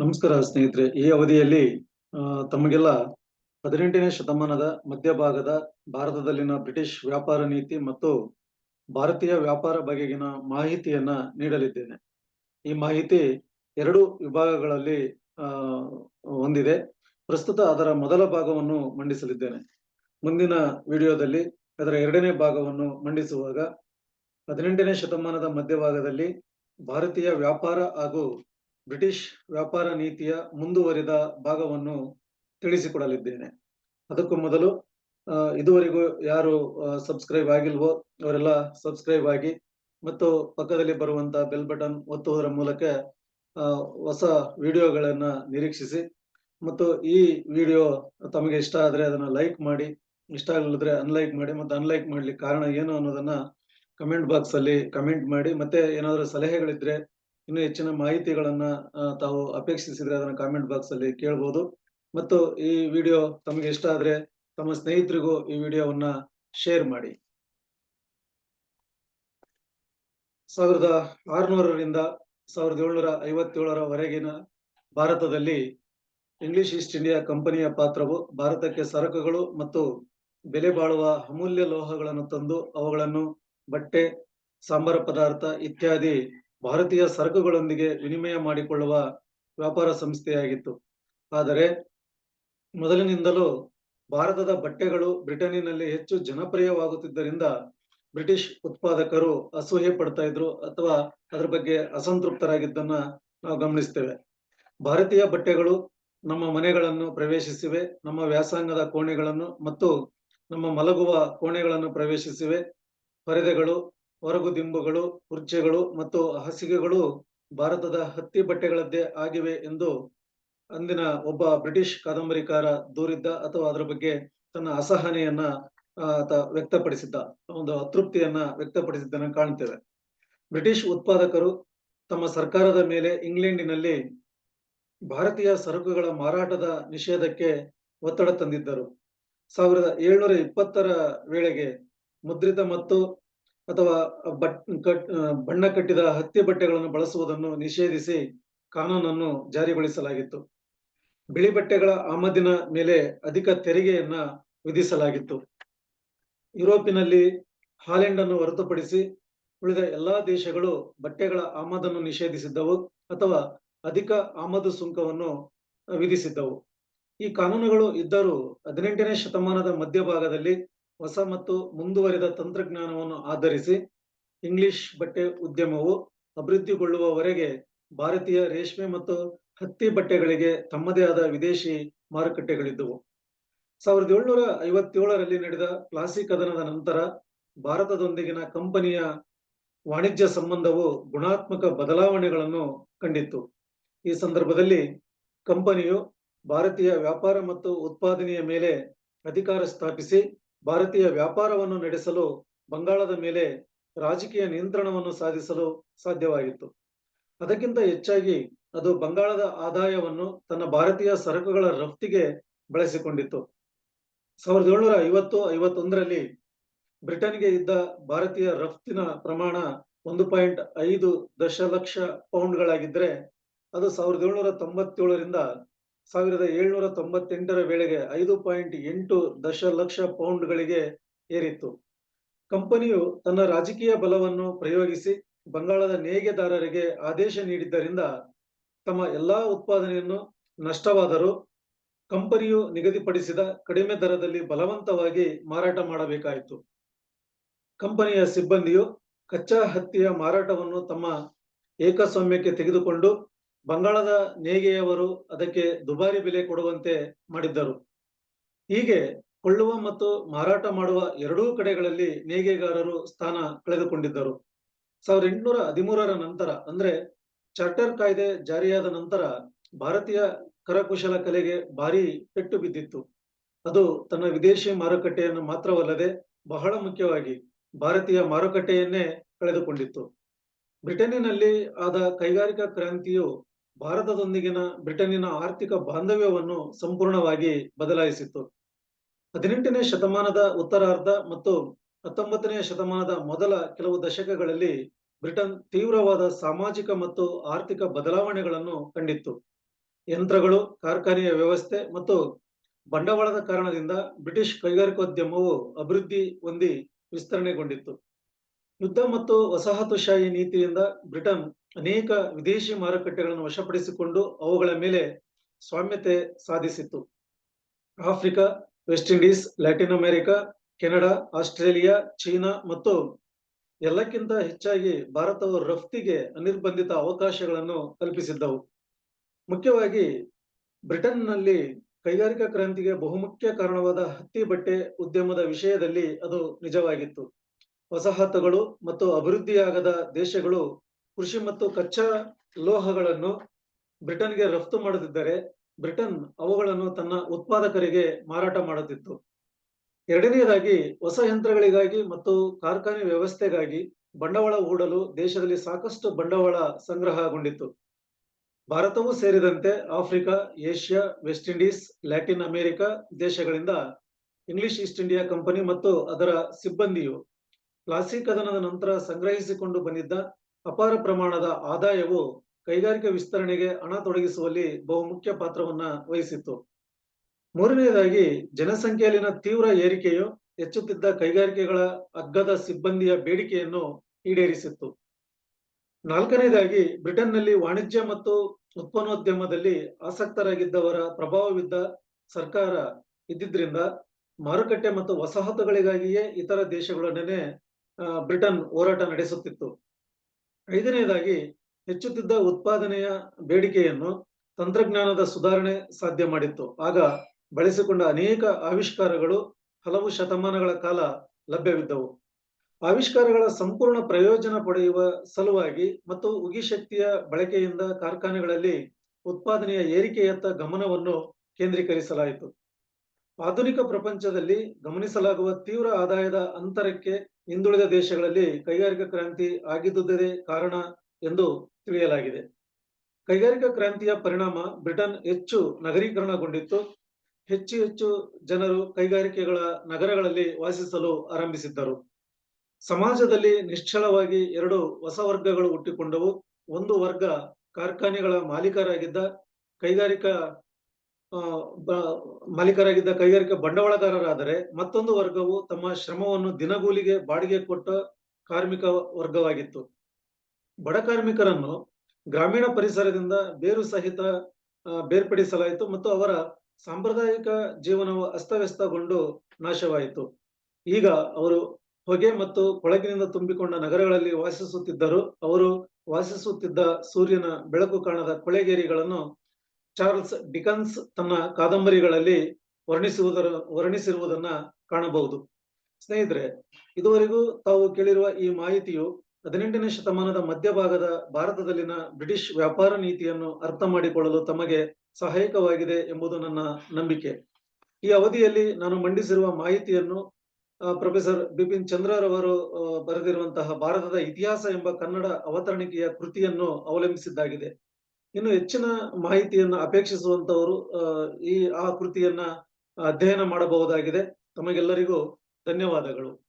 ನಮಸ್ಕಾರ ಸ್ನೇಹಿತರೆ. ಈ ಅವಧಿಯಲ್ಲಿ ತಮಗೆಲ್ಲ ಹದಿನೆಂಟನೇ ಶತಮಾನದ ಮಧ್ಯಭಾಗದ ಭಾರತದಲ್ಲಿನ ಬ್ರಿಟಿಷ್ ವ್ಯಾಪಾರ ನೀತಿ ಮತ್ತು ಭಾರತೀಯ ವ್ಯಾಪಾರ ಬಗೆಗಿನ ಮಾಹಿತಿಯನ್ನ ನೀಡಲಿದ್ದೇನೆ. ಈ ಮಾಹಿತಿ ಎರಡು ವಿಭಾಗಗಳಲ್ಲಿ ಹೊಂದಿದೆ. ಪ್ರಸ್ತುತ ಅದರ ಮೊದಲ ಭಾಗವನ್ನು ಮಂಡಿಸಲಿದ್ದೇನೆ. ಮುಂದಿನ ವಿಡಿಯೋದಲ್ಲಿ ಅದರ ಎರಡನೇ ಭಾಗವನ್ನು ಮಂಡಿಸುವಾಗ, ಹದಿನೆಂಟನೇ ಶತಮಾನದ ಮಧ್ಯಭಾಗದಲ್ಲಿ ಭಾರತೀಯ ವ್ಯಾಪಾರ ಹಾಗೂ ಬ್ರಿಟಿಷ್ ವ್ಯಾಪಾರ ನೀತಿಯ ಮುಂದುವರಿದ ಭಾಗವನ್ನು ತಿಳಿಸಿಕೊಡಲಿದ್ದೇನೆ. ಅದಕ್ಕೂ ಮೊದಲು ಇದುವರೆಗೂ ಯಾರು ಸಬ್ಸ್ಕ್ರೈಬ್ ಆಗಿಲ್ವೋ ಅವರೆಲ್ಲ ಸಬ್ಸ್ಕ್ರೈಬ್ ಆಗಿ ಮತ್ತು ಪಕ್ಕದಲ್ಲಿ ಬರುವಂತಹ ಬೆಲ್ ಬಟನ್ ಒತ್ತುವುದರ ಮೂಲಕ ಹೊಸ ವಿಡಿಯೋಗಳನ್ನ ನಿರೀಕ್ಷಿಸಿ ಮತ್ತು ಈ ವಿಡಿಯೋ ತಮಗೆ ಇಷ್ಟ ಆದ್ರೆ ಅದನ್ನ ಲೈಕ್ ಮಾಡಿ, ಇಷ್ಟ ಆಗಲಿದ್ರೆ ಅನ್ಲೈಕ್ ಮಾಡಿ ಮತ್ತು ಅನ್ಲೈಕ್ ಮಾಡ್ಲಿಕ್ಕೆ ಕಾರಣ ಏನು ಅನ್ನೋದನ್ನ ಕಮೆಂಟ್ ಬಾಕ್ಸ್ ಅಲ್ಲಿ ಕಮೆಂಟ್ ಮಾಡಿ ಮತ್ತೆ ಏನಾದರೂ ಸಲಹೆಗಳಿದ್ರೆ ಇನ್ನೂ ಹೆಚ್ಚಿನ ಮಾಹಿತಿಗಳನ್ನ ತಾವು ಅಪೇಕ್ಷಿಸಿದ್ರೆ ಅದನ್ನ ಕಾಮೆಂಟ್ ಬಾಕ್ಸ್ ಅಲ್ಲಿ ಕೇಳಬಹುದು ಮತ್ತು ಈ ವಿಡಿಯೋ ತಮಗೆ ಇಷ್ಟ ಆದ್ರೆ ತಮ್ಮ ಸ್ನೇಹಿತರಿಗೂ ಈ ವಿಡಿಯೋವನ್ನ ಶೇರ್ ಮಾಡಿ. ಸಾವಿರದ ಆರುನೂರರಿಂದ ಸಾವಿರದ ಏಳ್ನೂರ ಐವತ್ತೇಳರವರೆಗಿನ ಭಾರತದಲ್ಲಿ ಇಂಗ್ಲಿಷ್ ಈಸ್ಟ್ ಇಂಡಿಯಾ ಕಂಪನಿಯ ಪಾತ್ರವು ಭಾರತಕ್ಕೆ ಸರಕುಗಳು ಮತ್ತು ಬೆಲೆ ಬಾಳುವ ಅಮೂಲ್ಯ ಲೋಹಗಳನ್ನು ತಂದು ಅವುಗಳನ್ನು ಬಟ್ಟೆ, ಸಾಂಬಾರ ಪದಾರ್ಥ ಇತ್ಯಾದಿ ಭಾರತೀಯ ಸರಕುಗಳೊಂದಿಗೆ ವಿನಿಮಯ ಮಾಡಿಕೊಳ್ಳುವ ವ್ಯಾಪಾರ ಸಂಸ್ಥೆಯಾಗಿತ್ತು. ಆದರೆ ಮೊದಲಿನಿಂದಲೂ ಭಾರತದ ಬಟ್ಟೆಗಳು ಬ್ರಿಟನ್ನಿನಲ್ಲಿ ಹೆಚ್ಚು ಜನಪ್ರಿಯವಾಗುತ್ತಿದ್ದರಿಂದ ಬ್ರಿಟಿಷ್ ಉತ್ಪಾದಕರು ಅಸೂಹೆ ಪಡ್ತಾ ಇದ್ರು ಅಥವಾ ಅದರ ಬಗ್ಗೆ ಅಸಂತೃಪ್ತರಾಗಿದ್ದನ್ನ ನಾವು ಗಮನಿಸ್ತೇವೆ. ಭಾರತೀಯ ಬಟ್ಟೆಗಳು ನಮ್ಮ ಮನೆಗಳನ್ನು ಪ್ರವೇಶಿಸಿವೆ, ನಮ್ಮ ವ್ಯಾಸಂಗದ ಕೋಣೆಗಳನ್ನು ಮತ್ತು ನಮ್ಮ ಮಲಗುವ ಕೋಣೆಗಳನ್ನು ಪ್ರವೇಶಿಸಿವೆ. ಪರದೆಗಳು ಹೊರಗು ದಿಂಬುಗಳು ಕುರ್ಚಿಗಳು ಮತ್ತು ಹಾಸಿಗೆಗಳು ಭಾರತದ ಹತ್ತಿ ಬಟ್ಟೆಗಳದ್ದೇ ಆಗಿವೆ ಎಂದು ಅಂದಿನ ಒಬ್ಬ ಬ್ರಿಟಿಷ್ ಕಾದಂಬರಿಕಾರ ದೂರಿದ್ದ ಅಥವಾ ಅದರ ಬಗ್ಗೆ ತನ್ನ ಅಸಹನೆಯನ್ನ ಆತ ವ್ಯಕ್ತಪಡಿಸಿದ್ದ, ಒಂದು ಅತೃಪ್ತಿಯನ್ನ ವ್ಯಕ್ತಪಡಿಸಿದ್ದನ್ನು ಕಾಣ್ತೇವೆ. ಬ್ರಿಟಿಷ್ ಉತ್ಪಾದಕರು ತಮ್ಮ ಸರ್ಕಾರದ ಮೇಲೆ ಇಂಗ್ಲೆಂಡಿನಲ್ಲಿ ಭಾರತೀಯ ಸರಕುಗಳ ಮಾರಾಟದ ನಿಷೇಧಕ್ಕೆ ಒತ್ತಡ ತಂದಿದ್ದರು. ಸಾವಿರದ ಏಳ್ನೂರ ಇಪ್ಪತ್ತರ ವೇಳೆಗೆ ಮುದ್ರಿತ ಮತ್ತು ಅಥವಾ ಬಣ್ಣ ಕಟ್ಟಿದ ಹತ್ತಿ ಬಟ್ಟೆಗಳನ್ನು ಬಳಸುವುದನ್ನು ನಿಷೇಧಿಸಿ ಕಾನೂನನ್ನು ಜಾರಿಗೊಳಿಸಲಾಗಿತ್ತು. ಬಿಳಿ ಬಟ್ಟೆಗಳ ಆಮದಿನ ಮೇಲೆ ಅಧಿಕ ತೆರಿಗೆಯನ್ನ ವಿಧಿಸಲಾಗಿತ್ತು. ಯುರೋಪಿನಲ್ಲಿ ಹಾಲೆಂಡ್ ಅನ್ನು ಹೊರತುಪಡಿಸಿ ಉಳಿದ ಎಲ್ಲಾ ದೇಶಗಳು ಬಟ್ಟೆಗಳ ಆಮದನ್ನು ನಿಷೇಧಿಸಿದ್ದವು ಅಥವಾ ಅಧಿಕ ಆಮದು ಸುಂಕವನ್ನು ವಿಧಿಸಿದ್ದವು. ಈ ಕಾನೂನುಗಳು ಇದ್ದರೂ ಹದಿನೆಂಟನೇ ಶತಮಾನದ ಮಧ್ಯಭಾಗದಲ್ಲಿ ಹೊಸ ಮತ್ತು ಮುಂದುವರಿದ ತಂತ್ರಜ್ಞಾನವನ್ನು ಆಧರಿಸಿ ಇಂಗ್ಲಿಷ್ ಬಟ್ಟೆ ಉದ್ಯಮವು ಅಭಿವೃದ್ಧಿಗೊಳ್ಳುವವರೆಗೆ ಭಾರತೀಯ ರೇಷ್ಮೆ ಮತ್ತು ಹತ್ತಿ ಬಟ್ಟೆಗಳಿಗೆ ತಮ್ಮದೇ ಆದ ವಿದೇಶಿ ಮಾರುಕಟ್ಟೆಗಳಿದ್ದವು. ಸಾವಿರದ ಏಳ್ನೂರ ಐವತ್ತೇಳರಲ್ಲಿ ನಡೆದ ಪ್ಲಾಸಿ ಕದನದ ನಂತರ ಭಾರತದೊಂದಿಗಿನ ಕಂಪನಿಯ ವಾಣಿಜ್ಯ ಸಂಬಂಧವು ಗುಣಾತ್ಮಕ ಬದಲಾವಣೆಗಳನ್ನು ಕಂಡಿತ್ತು. ಈ ಸಂದರ್ಭದಲ್ಲಿ ಕಂಪನಿಯು ಭಾರತೀಯ ವ್ಯಾಪಾರ ಮತ್ತು ಉತ್ಪಾದನೆಯ ಮೇಲೆ ಅಧಿಕಾರ ಸ್ಥಾಪಿಸಿ ಭಾರತೀಯ ವ್ಯಾಪಾರವನ್ನು ನಡೆಸಲು ಬಂಗಾಳದ ಮೇಲೆ ರಾಜಕೀಯ ನಿಯಂತ್ರಣವನ್ನು ಸಾಧಿಸಲು ಸಾಧ್ಯವಾಗಿತ್ತು. ಅದಕ್ಕಿಂತ ಹೆಚ್ಚಾಗಿ ಅದು ಬಂಗಾಳದ ಆದಾಯವನ್ನು ತನ್ನ ಭಾರತೀಯ ಸರಕುಗಳ ರಫ್ತಿಗೆ ಬಳಸಿಕೊಂಡಿತ್ತು. ಸಾವಿರದ ಏಳ್ನೂರ ಐವತ್ತು ಐವತ್ತೊಂದರಲ್ಲಿ ಬ್ರಿಟನ್ಗೆ ಇದ್ದ ಭಾರತೀಯ ರಫ್ತಿನ ಪ್ರಮಾಣ ಒಂದು ಪಾಯಿಂಟ್ ಐದು ದಶಲಕ್ಷ ಪೌಂಡ್ಗಳಾಗಿದ್ದರೆ ಅದು ಸಾವಿರದ ಏಳ್ನೂರ ತೊಂಬತ್ತೇಳರಿಂದ ಸಾವಿರದ ಏಳ್ನೂರ ತೊಂಬತ್ತೆಂಟರ ವೇಳೆಗೆ ಐದು ಪಾಯಿಂಟ್ ಎಂಟು ದಶಲಕ್ಷ ಪೌಂಡ್ಗಳಿಗೆ ಏರಿತ್ತು. ಕಂಪನಿಯು ತನ್ನ ರಾಜಕೀಯ ಬಲವನ್ನು ಪ್ರಯೋಗಿಸಿ ಬಂಗಾಳದ ನೇಯ್ಗೆದಾರರಿಗೆ ಆದೇಶ ನೀಡಿದ್ದರಿಂದ ತಮ್ಮ ಎಲ್ಲಾ ಉತ್ಪಾದನೆಯನ್ನು ನಷ್ಟವಾದರೂ ಕಂಪನಿಯು ನಿಗದಿಪಡಿಸಿದ ಕಡಿಮೆ ದರದಲ್ಲಿ ಬಲವಂತವಾಗಿ ಮಾರಾಟ ಮಾಡಬೇಕಾಯಿತು. ಕಂಪನಿಯ ಸಿಬ್ಬಂದಿಯು ಕಚ್ಚಾ ಹತ್ತಿಯ ಮಾರಾಟವನ್ನು ತಮ್ಮ ಏಕಸ್ವಾಮ್ಯಕ್ಕೆ ತೆಗೆದುಕೊಂಡು ಬಂಗಾಳದ ನೇಯ್ಗೆಯವರು ಅದಕ್ಕೆ ದುಬಾರಿ ಬೆಲೆ ಕೊಡುವಂತೆ ಮಾಡಿದ್ದರು. ಹೀಗೆ ಕೊಳ್ಳುವ ಮತ್ತು ಮಾರಾಟ ಮಾಡುವ ಎರಡೂ ಕಡೆಗಳಲ್ಲಿ ನೇಯ್ಗೆಗಾರರು ಸ್ಥಾನ ಕಳೆದುಕೊಂಡಿದ್ದರು. ಸಾವಿರದ ಎಂಟುನೂರ ಹದಿಮೂರರ ನಂತರ, ಅಂದ್ರೆ ಚಾರ್ಟರ್ ಕಾಯ್ದೆ ಜಾರಿಯಾದ ನಂತರ ಭಾರತೀಯ ಕರಕುಶಲ ಕಲೆಗೆ ಭಾರಿ ಪೆಟ್ಟು ಬಿದ್ದಿತ್ತು. ಅದು ತನ್ನ ವಿದೇಶಿ ಮಾರುಕಟ್ಟೆಯನ್ನು ಮಾತ್ರವಲ್ಲದೆ ಬಹಳ ಮುಖ್ಯವಾಗಿ ಭಾರತೀಯ ಮಾರುಕಟ್ಟೆಯನ್ನೇ ಕಳೆದುಕೊಂಡಿತ್ತು. ಬ್ರಿಟನ್ನಿನಲ್ಲಿ ಆದ ಕೈಗಾರಿಕಾ ಕ್ರಾಂತಿಯು ಭಾರತದೊಂದಿಗಿನ ಬ್ರಿಟನ್ನಿನ ಆರ್ಥಿಕ ಬಾಂಧವ್ಯವನ್ನು ಸಂಪೂರ್ಣವಾಗಿ ಬದಲಾಯಿಸಿತ್ತು. ಹದಿನೆಂಟನೇ ಶತಮಾನದ ಉತ್ತರಾರ್ಧ ಮತ್ತು ಹತ್ತೊಂಬತ್ತನೇ ಶತಮಾನದ ಮೊದಲ ಕೆಲವು ದಶಕಗಳಲ್ಲಿ ಬ್ರಿಟನ್ ತೀವ್ರವಾದ ಸಾಮಾಜಿಕ ಮತ್ತು ಆರ್ಥಿಕ ಬದಲಾವಣೆಗಳನ್ನು ಕಂಡಿತ್ತು. ಯಂತ್ರಗಳು, ಕಾರ್ಖಾನೆಯ ವ್ಯವಸ್ಥೆ ಮತ್ತು ಬಂಡವಾಳದ ಕಾರಣದಿಂದ ಬ್ರಿಟಿಷ್ ಕೈಗಾರಿಕೋದ್ಯಮವು ಅಭಿವೃದ್ಧಿ ಹೊಂದಿ ವಿಸ್ತರಣೆಗೊಂಡಿತ್ತು. ಯುದ್ಧ ಮತ್ತು ವಸಾಹತುಶಾಹಿ ನೀತಿಯಿಂದ ಬ್ರಿಟನ್ ಅನೇಕ ವಿದೇಶಿ ಮಾರುಕಟ್ಟೆಗಳನ್ನು ವಶಪಡಿಸಿಕೊಂಡು ಅವುಗಳ ಮೇಲೆ ಸ್ವಾಮ್ಯತೆ ಸಾಧಿಸಿತ್ತು. Africa, West Indies, Latin America, Canada, Australia, China ಮತ್ತು ಎಲ್ಲಕ್ಕಿಂತ ಹೆಚ್ಚಾಗಿ ಭಾರತವು ರಫ್ತಿಗೆ ಅನಿರ್ಬಂಧಿತ ಅವಕಾಶಗಳನ್ನು ಕಲ್ಪಿಸಿದ್ದವು. ಮುಖ್ಯವಾಗಿ ಬ್ರಿಟನ್ನಲ್ಲಿ ಕೈಗಾರಿಕಾ ಕ್ರಾಂತಿಗೆ ಬಹುಮುಖ್ಯ ಕಾರಣವಾದ ಹತ್ತಿ ಬಟ್ಟೆ ಉದ್ಯಮದ ವಿಷಯದಲ್ಲಿ ಅದು ನಿಜವಾಗಿತ್ತು. ವಸಾಹತುಗಳು ಮತ್ತು ಅಭಿವೃದ್ಧಿಯಾಗದ ದೇಶಗಳು ಕೃಷಿ ಮತ್ತು ಕಚ್ಚಾ ಲೋಹಗಳನ್ನು ಬ್ರಿಟನ್ಗೆ ರಫ್ತು ಮಾಡುತ್ತಿದ್ದರೆ ಬ್ರಿಟನ್ ಅವುಗಳನ್ನು ತನ್ನ ಉತ್ಪಾದಕರಿಗೆ ಮಾರಾಟ ಮಾಡುತ್ತಿತ್ತು. ಎರಡನೆಯದಾಗಿ ಹೊಸ ಯಂತ್ರಗಳಿಗಾಗಿ ಮತ್ತು ಕಾರ್ಖಾನೆ ವ್ಯವಸ್ಥೆಗಾಗಿ ಬಂಡವಾಳ ಹೂಡಲು ದೇಶದಲ್ಲಿ ಸಾಕಷ್ಟು ಬಂಡವಾಳ ಸಂಗ್ರಹಗೊಂಡಿತ್ತು. ಭಾರತವೂ ಸೇರಿದಂತೆ Africa, Asia, West Indies, Latin America ದೇಶಗಳಿಂದ ಇಂಗ್ಲಿಷ್ ಈಸ್ಟ್ ಇಂಡಿಯಾ ಕಂಪನಿ ಮತ್ತು ಅದರ ಸಿಬ್ಬಂದಿಯು ಪ್ಲಾಸಿ ಕದನದ ನಂತರ ಸಂಗ್ರಹಿಸಿಕೊಂಡು ಬಂದಿದ್ದ ಅಪಾರ ಪ್ರಮಾಣದ ಆದಾಯವು ಕೈಗಾರಿಕೆ ವಿಸ್ತರಣೆಗೆ ಹಣ ತೊಡಗಿಸುವಲ್ಲಿ ಬಹುಮುಖ್ಯ ಪಾತ್ರವನ್ನ ವಹಿಸಿತ್ತು. ಮೂರನೆಯದಾಗಿ, ಜನಸಂಖ್ಯೆಯಲ್ಲಿನ ತೀವ್ರ ಏರಿಕೆಯು ಹೆಚ್ಚುತ್ತಿದ್ದ ಕೈಗಾರಿಕೆಗಳ ಅಗ್ಗದ ಸಿಬ್ಬಂದಿಯ ಬೇಡಿಕೆಯನ್ನು ಈಡೇರಿಸಿತ್ತು. ನಾಲ್ಕನೇದಾಗಿ ಬ್ರಿಟನ್ನಲ್ಲಿ ವಾಣಿಜ್ಯ ಮತ್ತು ಉತ್ಪನ್ನೋದ್ಯಮದಲ್ಲಿ ಆಸಕ್ತರಾಗಿದ್ದವರ ಪ್ರಭಾವವಿದ್ದ ಸರ್ಕಾರ ಇದ್ದಿದ್ರಿಂದ ಮಾರುಕಟ್ಟೆ ಮತ್ತು ವಸಾಹತುಗಳಿಗಾಗಿಯೇ ಇತರ ದೇಶಗಳೊಡನೆ ಬ್ರಿಟನ್ ಹೋರಾಟ ನಡೆಸುತ್ತಿತ್ತು. ಐದನೆಯದಾಗಿ ಹೆಚ್ಚುತ್ತಿದ್ದ ಉತ್ಪಾದನೆಯ ಬೇಡಿಕೆಯನ್ನು ತಂತ್ರಜ್ಞಾನದ ಸುಧಾರಣೆ ಸಾಧ್ಯ ಮಾಡಿತ್ತು. ಆಗ ಬಳಸಿಕೊಂಡ ಅನೇಕ ಆವಿಷ್ಕಾರಗಳು ಹಲವು ಶತಮಾನಗಳ ಕಾಲ ಲಭ್ಯವಿದ್ದವು. ಆವಿಷ್ಕಾರಗಳ ಸಂಪೂರ್ಣ ಪ್ರಯೋಜನ ಪಡೆಯುವ ಸಲುವಾಗಿ ಮತ್ತು ಉಗಿ ಶಕ್ತಿಯ ಬಳಕೆಯಿಂದ ಕಾರ್ಖಾನೆಗಳಲ್ಲಿ ಉತ್ಪಾದನೆಯ ಏರಿಕೆಯತ್ತ ಗಮನವನ್ನು ಕೇಂದ್ರೀಕರಿಸಲಾಯಿತು. ಆಧುನಿಕ ಪ್ರಪಂಚದಲ್ಲಿ ಗಮನಿಸಲಾಗುವ ತೀವ್ರ ಆದಾಯದ ಅಂತರಕ್ಕೆ ಹಿಂದುಳಿದ ದೇಶಗಳಲ್ಲಿ ಕೈಗಾರಿಕಾ ಕ್ರಾಂತಿ ಆಗಿದ್ದುದೇ ಕಾರಣ ಎಂದು ತಿಳಿಯಲಾಗಿದೆ. ಕೈಗಾರಿಕಾ ಕ್ರಾಂತಿಯ ಪರಿಣಾಮ ಬ್ರಿಟನ್ ಹೆಚ್ಚು ನಗರೀಕರಣಗೊಂಡಿತ್ತು. ಹೆಚ್ಚು ಹೆಚ್ಚು ಜನರು ಕೈಗಾರಿಕೆಗಳ ನಗರಗಳಲ್ಲಿ ವಾಸಿಸಲು ಆರಂಭಿಸಿದ್ದರು. ಸಮಾಜದಲ್ಲಿ ನಿಶ್ಚಲವಾಗಿ ಎರಡು ಹೊಸ ವರ್ಗಗಳು ಹುಟ್ಟಿಕೊಂಡವು. ಒಂದು ವರ್ಗ ಕಾರ್ಖಾನೆಗಳ ಮಾಲೀಕರಾಗಿದ್ದ ಕೈಗಾರಿಕಾ ಮಾಲೀಕರಾಗಿದ್ದ ಕೈಗಾರಿಕಾ ಬಂಡವಾಳಗಾರರಾದರೆ ಮತ್ತೊಂದು ವರ್ಗವು ತಮ್ಮ ಶ್ರಮವನ್ನು ದಿನಗೂಲಿಗೆ ಬಾಡಿಗೆ ಕೊಟ್ಟ ಕಾರ್ಮಿಕ ವರ್ಗವಾಗಿತ್ತು. ಬಡ ಕಾರ್ಮಿಕರನ್ನು ಗ್ರಾಮೀಣ ಪರಿಸರದಿಂದ ಬೇರು ಸಹಿತ ಬೇರ್ಪಡಿಸಲಾಯಿತು ಮತ್ತು ಅವರ ಸಾಂಪ್ರದಾಯಿಕ ಜೀವನವು ಅಸ್ತವ್ಯಸ್ತಗೊಂಡು ನಾಶವಾಯಿತು. ಈಗ ಅವರು ಹೊಗೆ ಮತ್ತು ಕೊಳಕಿನಿಂದ ತುಂಬಿಕೊಂಡ ನಗರಗಳಲ್ಲಿ ವಾಸಿಸುತ್ತಿದ್ದರು ಅವರು ವಾಸಿಸುತ್ತಿದ್ದ ಸೂರ್ಯನ ಬೆಳಕು ಕಾಣದ ಕೊಳೆಗೇರಿಗಳನ್ನು ಚಾರ್ಲ್ಸ್ ಡಿಕನ್ಸ್ ತನ್ನ ಕಾದಂಬರಿಗಳಲ್ಲಿ ವರ್ಣಿಸುವುದರ, ವರ್ಣಿಸಿರುವುದನ್ನ ಕಾಣಬಹುದು. ಸ್ನೇಹಿತರೆ, ಇದುವರೆಗೂ ತಾವು ಕೇಳಿರುವ ಈ ಮಾಹಿತಿಯು ಹದಿನೆಂಟನೇ ಶತಮಾನದ ಮಧ್ಯಭಾಗದ ಭಾರತದಲ್ಲಿನ ಬ್ರಿಟಿಷ್ ವ್ಯಾಪಾರ ನೀತಿಯನ್ನು ಅರ್ಥ ಮಾಡಿಕೊಳ್ಳಲು ತಮಗೆ ಸಹಾಯಕವಾಗಿದೆ ಎಂಬುದು ನನ್ನ ನಂಬಿಕೆ. ಈ ಅವಧಿಯಲ್ಲಿ ನಾನು ಮಂಡಿಸಿರುವ ಮಾಹಿತಿಯನ್ನು ಪ್ರೊಫೆಸರ್ ಬಿಪಿನ್ ಚಂದ್ರರವರು ಬರೆದಿರುವಂತಹ ಭಾರತದ ಇತಿಹಾಸ ಎಂಬ ಕನ್ನಡ ಅವತರಣಿಕೆಯ ಕೃತಿಯನ್ನು ಅವಲಂಬಿಸಿದ್ದಾಗಿದೆ. ಇನ್ನು ಹೆಚ್ಚಿನ ಮಾಹಿತಿಯನ್ನು ಅಪೇಕ್ಷಿಸುವಂತವರು ಈ ಆ ಕೃತಿಯನ್ನ ಅಧ್ಯಯನ ಮಾಡಬಹುದಾಗಿದೆ. ತಮಗೆಲ್ಲರಿಗೂ ಧನ್ಯವಾದಗಳು.